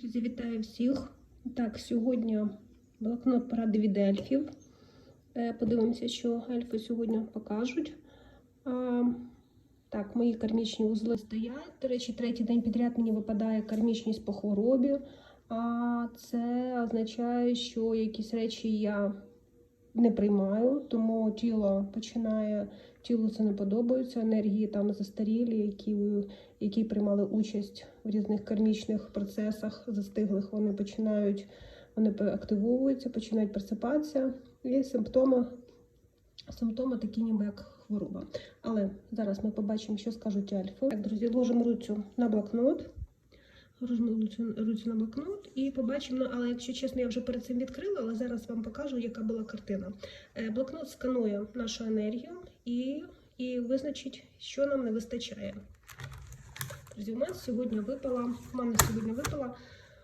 Друзі, вітаю всіх. Так, сьогодні блокнот поради від ельфів. Е, Подивимося, що ельфи сьогодні покажуть. Так, мої кармічні узли стоять. До речі, третій день підряд мені випадає кармічність по хворобі. А це означає, що якісь речі я не приймаю, тому тіло починає, тілу це не подобається, енергії там застарілі, які, які приймали участь в різних кармічних процесах застиглих, вони починають, вони активовуються, починають просипатися. І симптоми, симптоми такі ніби як хвороба. Але зараз ми побачимо, що скажуть альфи. Так, друзі, ложимо руцю на блокнот. Руцю на блокнот і побачимо, але якщо чесно, я вже перед цим відкрила, але зараз вам покажу, яка була картина. Е, Блокнот сканує нашу енергію і, і визначить, що нам не вистачає. Друзі, у нас сьогодні випала, у мене сьогодні випала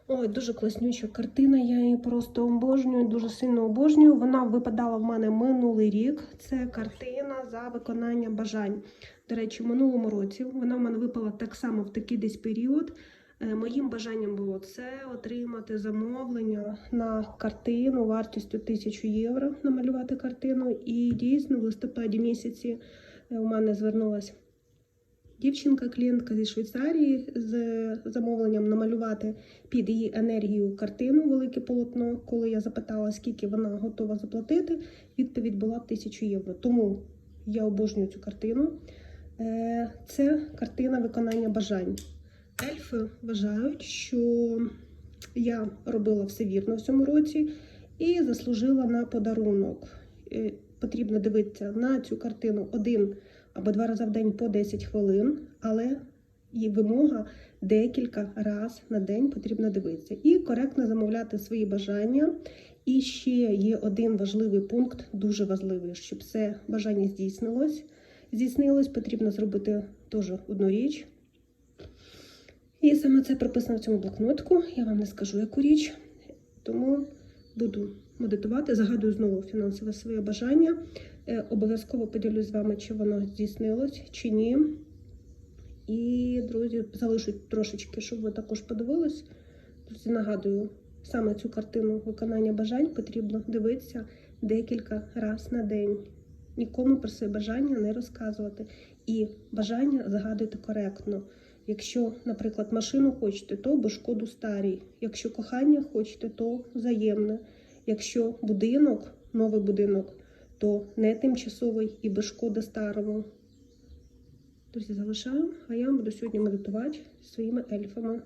ой, дуже класнюча картина. Я її просто обожнюю, дуже сильно обожнюю. Вона випадала в мене минулий рік. Це картина за виконання бажань. До речі, в минулому році вона в мене випала так само в такий десь період. Е, Моїм бажанням було це отримати замовлення на картину вартістю 1000 євро, намалювати картину. І дійсно в листопаді місяці е, у мене звернулася дівчинка, клієнтка зі Швейцарії з замовленням намалювати під її енергію картину велике полотно. Коли я запитала, скільки вона готова заплатити, відповідь була 1000 євро. Тому я обожнюю цю картину. Е, Це картина виконання бажань. Ельфи вважають, що я робила все вірно в цьому році і заслужила на подарунок. Е, Потрібно дивитися на цю картину один або два рази в день по 10 хвилин, але її вимога декілька разів на день потрібно дивитися. І коректно замовляти свої бажання. І ще є один важливий пункт, дуже важливий, щоб це бажання здійснилось. Здійснилось, потрібно зробити теж одну річ. І саме це прописано в цьому блокнотку. Я вам не скажу, яку річ. Тому буду медитувати, загадую знову фінансове своє бажання. Е, Обов'язково поділюсь з вами, чи воно здійснилось, чи ні. І, друзі, залишу трошечки, щоб ви також подивились. Друзі, нагадую, саме цю картину виконання бажань потрібно дивитися декілька разів на день. Нікому про свої бажання не розказувати. І бажання загадуйте коректно. Якщо, наприклад, машину хочете, то без шкоду старій. Якщо кохання хочете, то взаємне. Якщо будинок, новий будинок, то не тимчасовий і без шкоди старому. Друзі, залишаю, а я буду сьогодні медитувати своїми ельфами.